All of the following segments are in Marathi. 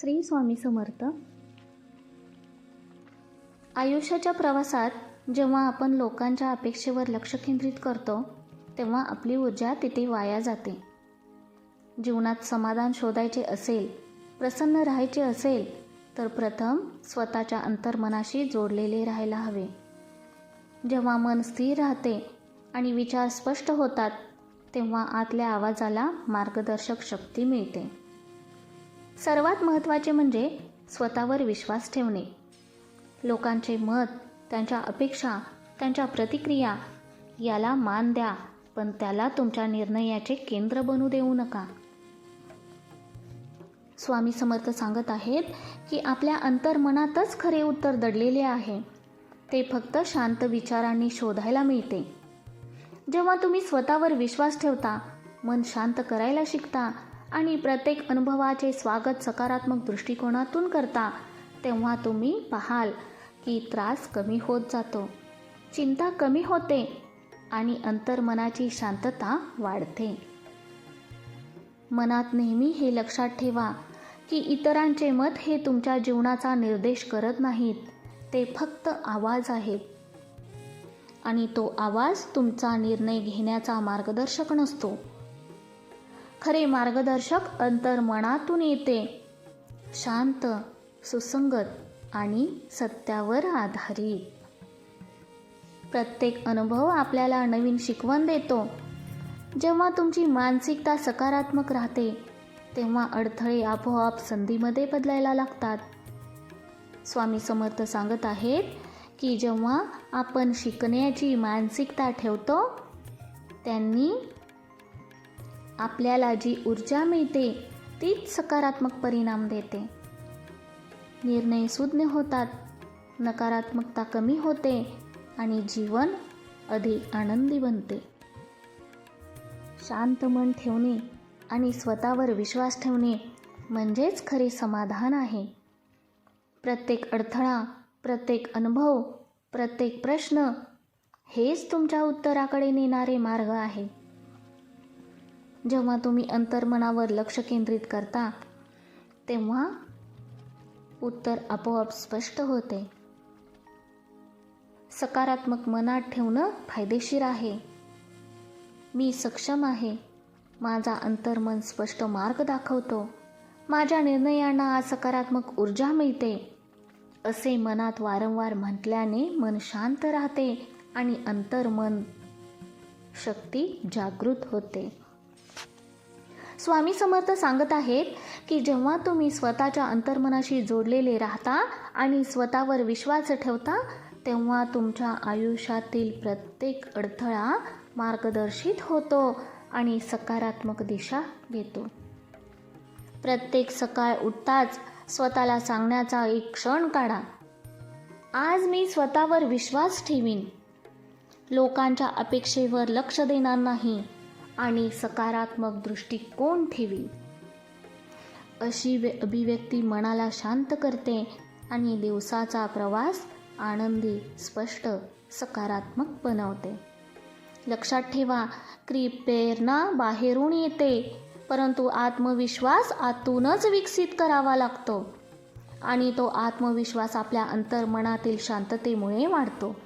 श्री स्वामी समर्थ. आयुष्याच्या प्रवासात जेव्हा आपण लोकांच्या अपेक्षेवर लक्ष केंद्रित करतो तेव्हा आपली ऊर्जा तिथे वाया जाते. जीवनात समाधान शोधायचे असेल प्रसन्न राहायचे असेल तर प्रथम स्वतःच्या अंतर्मनाशी जोडलेले राहायला हवे. जेव्हा मन स्थिर राहते आणि विचार स्पष्ट होतात तेव्हा आतल्या आवाजाला मार्गदर्शक शक्ती मिळते. सर्वात महत्त्वाचे म्हणजे स्वतःवर विश्वास ठेवणे. लोकांचे मत त्यांच्या अपेक्षा त्यांच्या प्रतिक्रिया याला मान द्या पण त्याला तुमच्या निर्णयाचे केंद्र बनू देऊ नका. स्वामी समर्थ सांगत आहेत की आपल्या अंतर्मनातच खरे उत्तर दडलेले आहे. ते फक्त शांत विचारांनी शोधायला मिळते. जेव्हा तुम्ही स्वतःवर विश्वास ठेवता मन शांत करायला शिकता आणि प्रत्येक अनुभवाचे स्वागत सकारात्मक दृष्टिकोनातून करता तेव्हा तुम्ही पाहाल की त्रास कमी होत जातो चिंता कमी होते आणि अंतर्मनाची शांतता वाढते. मनात नेहमी हे लक्षात ठेवा की इतरांचे मत हे तुमच्या जीवनाचा निर्देश करत नाहीत ते फक्त आवाज आहेत. आणि तो आवाज तुमचा निर्णय घेण्याचा मार्गदर्शक नसतो. खरे मार्गदर्शक अंतर्मनातून येते. शांत सुसंगत आणि सत्यावर आधारित. प्रत्येक अनुभव आपल्याला नवीन शिकवण देतो. जेव्हा तुमची मानसिकता सकारात्मक राहते तेव्हा अडथळे आपोआप संधीमध्ये बदलायला लागतात. स्वामी समर्थ सांगत आहेत की जेव्हा आपण शिकण्याची मानसिकता ठेवतो त्यांनी आपल्याला जी ऊर्जा मिळते तीच सकारात्मक परिणाम देते. निर्णय सुज्ञ होतात नकारात्मकता कमी होते आणि जीवन अधिक आनंदी बनते. शांत मन ठेवणे आणि स्वतःवर विश्वास ठेवणे म्हणजेच खरे समाधान आहे. प्रत्येक अडथळा प्रत्येक अनुभव प्रत्येक प्रश्न हेच तुमच्या उत्तराकडे नेणारे मार्ग आहे. जेव्हा तुम्ही अंतर्मनावर लक्ष केंद्रित करता तेव्हा उत्तर आपोआप स्पष्ट होते. सकारात्मक मनात ठेवणं फायदेशीर आहे. मी सक्षम आहे. माझा अंतर्मन स्पष्ट मार्ग दाखवतो. माझ्या निर्णयांना आज सकारात्मक ऊर्जा मिळते. असे मनात वारंवार म्हटल्याने मन शांत राहते आणि अंतर्मन शक्ती जागृत होते. स्वामी समर्थ सांगत आहेत की जेव्हा तुम्ही स्वतःच्या अंतर्मनाशी जोडलेले राहता आणि स्वतःवर विश्वास ठेवता तेव्हा तुमच्या आयुष्यातील प्रत्येक अडथळा मार्गदर्शित होतो आणि सकारात्मक दिशा घेतो. प्रत्येक सकाळ उठताच स्वतःला सांगण्याचा एक क्षण काढा. आज मी स्वतःवर विश्वास ठेवीन. लोकांच्या अपेक्षेवर लक्ष देणार नाही. आणि सकारात्मक दृष्टिकोन ठेवी. अशी अभिव्यक्ती मनाला शांत करते आणि दिवसाचा प्रवास आनंदी स्पष्ट सकारात्मक बनवते. लक्षात ठेवा की प्रेरणा बाहेरून येते परंतु आत्मविश्वास आतूनच विकसित करावा लागतो आणि तो आत्मविश्वास आपल्या अंतर्मनातील शांततेमुळे वाढतो.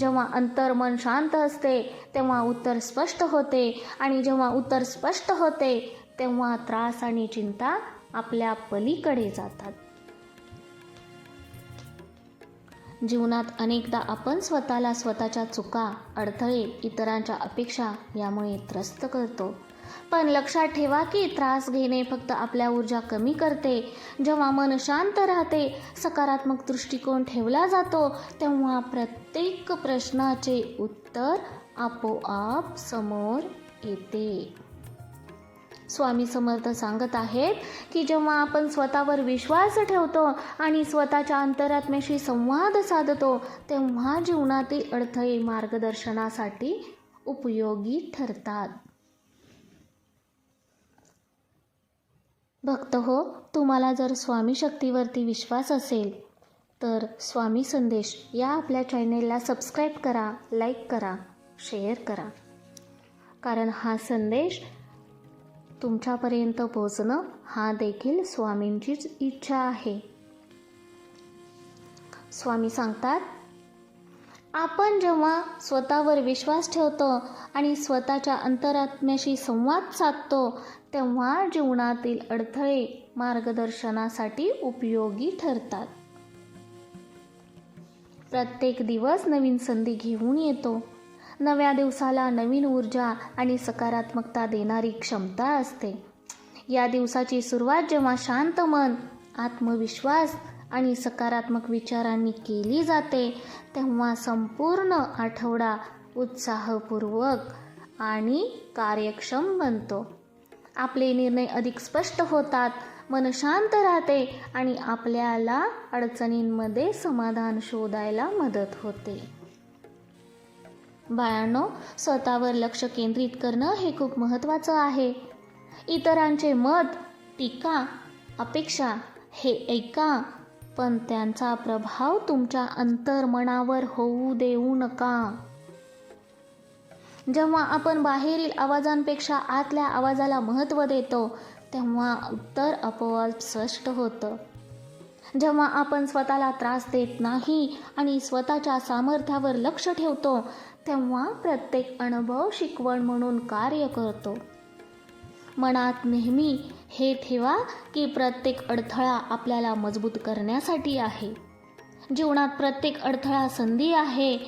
जेव्हा अंतर्मन शांत असते तेव्हा उत्तर स्पष्ट होते. आणि जेव्हा उत्तर स्पष्ट होते तेव्हा त्रास आणि चिंता आपल्या पलीकडे जातात. जीवनात अनेकदा आपण स्वतःला स्वतःच्या चुका अडथळे इतरांच्या अपेक्षा यामुळे त्रस्त करतो. पण लक्षात ठेवा की त्रास घेणे फक्त आपल्या ऊर्जा कमी करते. जेव्हा मन शांत राहते सकारात्मक दृष्टिकोन ठेवला जातो तेव्हा प्रत्येक प्रश्नाचे उत्तर आपोआप समोर येते. स्वामी समर्थ सांगत आहेत की जेव्हा आपण स्वतःवर विश्वास ठेवतो आणि स्वतःच्या अंतरात्म्याशी संवाद साधतो तेव्हा जीवनातील अडथळे मार्गदर्शनासाठी उपयोगी ठरतात. भक्त हो तुम्हाला जर स्वामी शक्तीवरती विश्वास असेल तर स्वामी संदेश या आपल्या चॅनेलला सबस्क्राईब करा लाईक करा शेअर करा. कारण हा संदेश तुमच्यापर्यंत पोचणं हा देखील स्वामींचीच इच्छा आहे. स्वामी सांगतात आपण जेव्हा स्वतःवर विश्वास ठेवतो आणि स्वतःच्या अंतरात्म्याशी संवाद साधतो तेव्हा जीवनातील अडथळे मार्गदर्शनासाठी उपयोगी ठरतात. प्रत्येक दिवस नवीन संधी घेऊन येतो. नव्या दिवसाला नवीन ऊर्जा आणि सकारात्मकता देणारी क्षमता असते. या दिवसाची सुरुवात जेव्हा शांत मन आत्मविश्वास आणि सकारात्मक विचारांनी केली जाते तेव्हा संपूर्ण आठवडा उत्साहपूर्वक आणि कार्यक्षम बनतो. आपले निर्णय अधिक स्पष्ट होतात मन शांत राहते आणि आपल्याला अडचणींमध्ये समाधान शोधायला मदत होते. बाळांनो स्वतःवर लक्ष केंद्रित करणं हे खूप महत्त्वाचं आहे. इतरांचे मत टीका अपेक्षा हे ऐका पण त्यांचा प्रभाव तुमच्या अंतर्मनावर होऊ देऊ नका. जेव्हा आपण बाहेरील आवाजांपेक्षा आतल्या आवाजाला महत्त्व देतो तेव्हा उत्तर आपोआप स्पष्ट होतं. जेव्हा आपण स्वतःला त्रास देत नाही आणि स्वतःच्या सामर्थ्यावर लक्ष ठेवतो तेव्हा प्रत्येक अनुभव शिकवण म्हणून कार्य करतो. मनात नेहमी हे ठेवा की प्रत्येक अडथळा आपल्याला मजबूत करण्यासाठी आहे. जीवनात प्रत्येक अडथळा संधी आहे.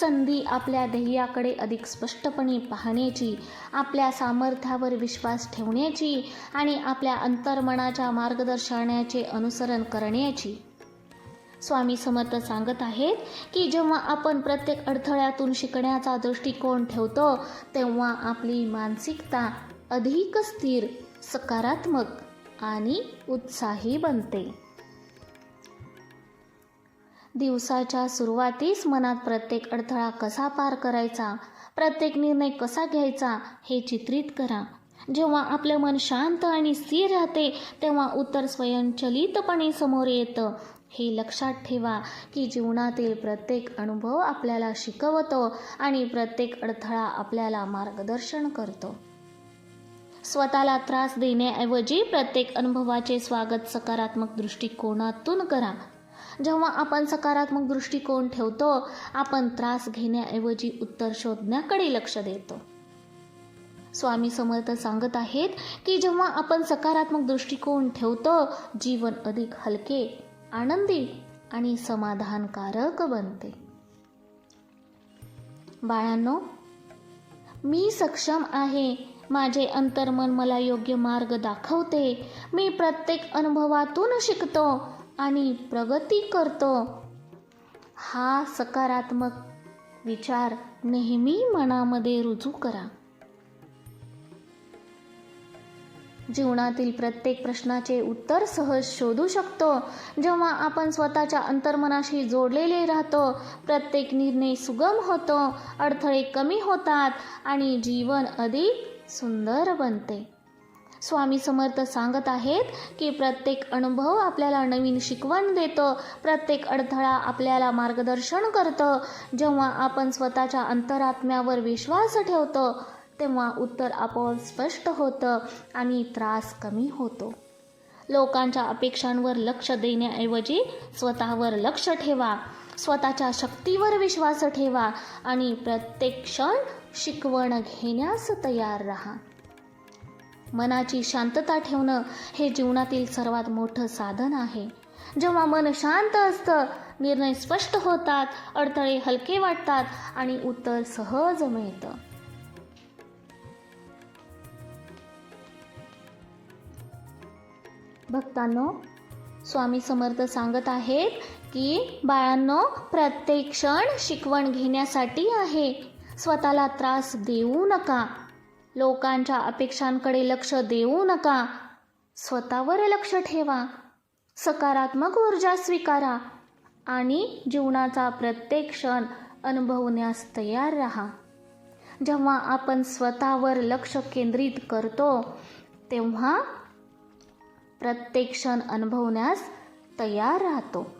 संधी आपल्या ध्येयाकडे अधिक स्पष्टपणे पाहण्याची आपल्या सामर्थ्यावर विश्वास ठेवण्याची आणि आपल्या अंतर्मनाच्या मार्गदर्शनाचे अनुसरण करण्याची. स्वामी समर्थ सांगत आहेत की जेव्हा आपण प्रत्येक अडथळ्यातून शिकण्याचा दृष्टिकोन ठेवतो तेव्हा आपली मानसिकता अधिक स्थिर सकारात्मक आणि उत्साही बनते. दिवसाच्या सुरुवातीस मनात प्रत्येक अडथळा कसा पार करायचा प्रत्येक निर्णय कसा घ्यायचा हे चित्रित करा. जेव्हा आपले मन शांत आणि स्थिर राहते तेव्हा उत्तर स्वयंचलितपणे समोर येतं. हे लक्षात ठेवा की जीवनातील प्रत्येक अनुभव आपल्याला शिकवतो आणि प्रत्येक अडथळा आपल्याला मार्गदर्शन करतो. स्वतःला त्रास देण्याऐवजी प्रत्येक अनुभवाचे स्वागत सकारात्मक दृष्टिकोनातून करा. जेव्हा आपण सकारात्मक दृष्टिकोन ठेवतो आपण त्रास घेण्याऐवजी उत्तर शोधण्याकडे लक्ष देतो. स्वामी समर्थ सांगत आहेत की जेव्हा आपण सकारात्मक दृष्टिकोन ठेवतो जीवन अधिक हलके आनंदी आणि समाधानकारक बनते. बाळांनो मी सक्षम आहे माझे अंतर्मन मला योग्य मार्ग दाखवते. मी प्रत्येक अनुभवातून शिकतो आणि प्रगती करतो. हा सकारात्मक विचार नेहमी मनामध्ये रुजू करा. जीवनातील प्रत्येक प्रश्नाचे उत्तर सहज शोधू शकतो. जेव्हा आपण स्वतःच्या अंतर्मनाशी जोडलेले राहतो प्रत्येक निर्णय सुगम होतो अडथळे कमी होतात आणि जीवन अधिक सुंदर बनते. स्वामी समर्थ सांगत आहेत की प्रत्येक अनुभव आपल्याला नवीन शिकवण देतं प्रत्येक अडथळा आपल्याला मार्गदर्शन करतं. जेव्हा आपण स्वतःच्या अंतरात्म्यावर विश्वास ठेवतो तेव्हा उत्तर आपोआप स्पष्ट होतं आणि त्रास कमी होतो. लोकांच्या अपेक्षांवर लक्ष देण्याऐवजी स्वतःवर लक्ष ठेवा स्वतःच्या शक्तीवर विश्वास ठेवा आणि प्रत्येक क्षण शिकवण घेण्यास तयार राहा. मनाची शांतता ठेवणं हे जीवनातील सर्वात मोठं साधन आहे. जेव्हा मन शांत असतं निर्णय स्पष्ट होतात अडथळे हलके वाटतात आणि उत्तर सहज मिळतं. भक्तांनो स्वामी समर्थ सांगत आहेत की बाळांनो प्रत्येक क्षण शिकवण घेण्यासाठी आहे. स्वतःला त्रास देऊ नका. लोकांच्या अपेक्षांकडे लक्ष देऊ नका. स्वतःवर लक्ष ठेवा. सकारात्मक ऊर्जा स्वीकारा आणि जीवनाचा प्रत्येक क्षण अनुभवण्यास तयार राहा. जेव्हा आपण स्वतःवर लक्ष केंद्रित करतो तेव्हा प्रत्येक क्षण अनुभवण्यास तयार राहतो.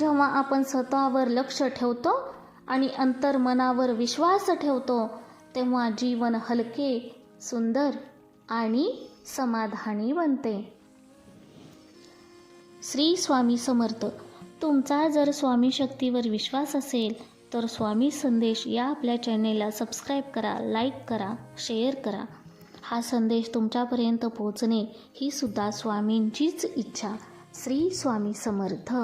जेव्हा आपण स्वतःवर लक्ष ठेवतो आणि अंतर्मनावर विश्वास ठेवतो तेव्हा जीवन हलके सुंदर आणि समाधानी बनते. श्री स्वामी समर्थ तुमचा जर स्वामी शक्तीवर विश्वास असेल तर स्वामी संदेश या आपल्या चॅनेलला सबस्क्राईब करा लाईक करा शेअर करा. हा संदेश तुमच्यापर्यंत पोहोचणे ही सुद्धा स्वामींचीच इच्छा. श्री स्वामी समर्थ.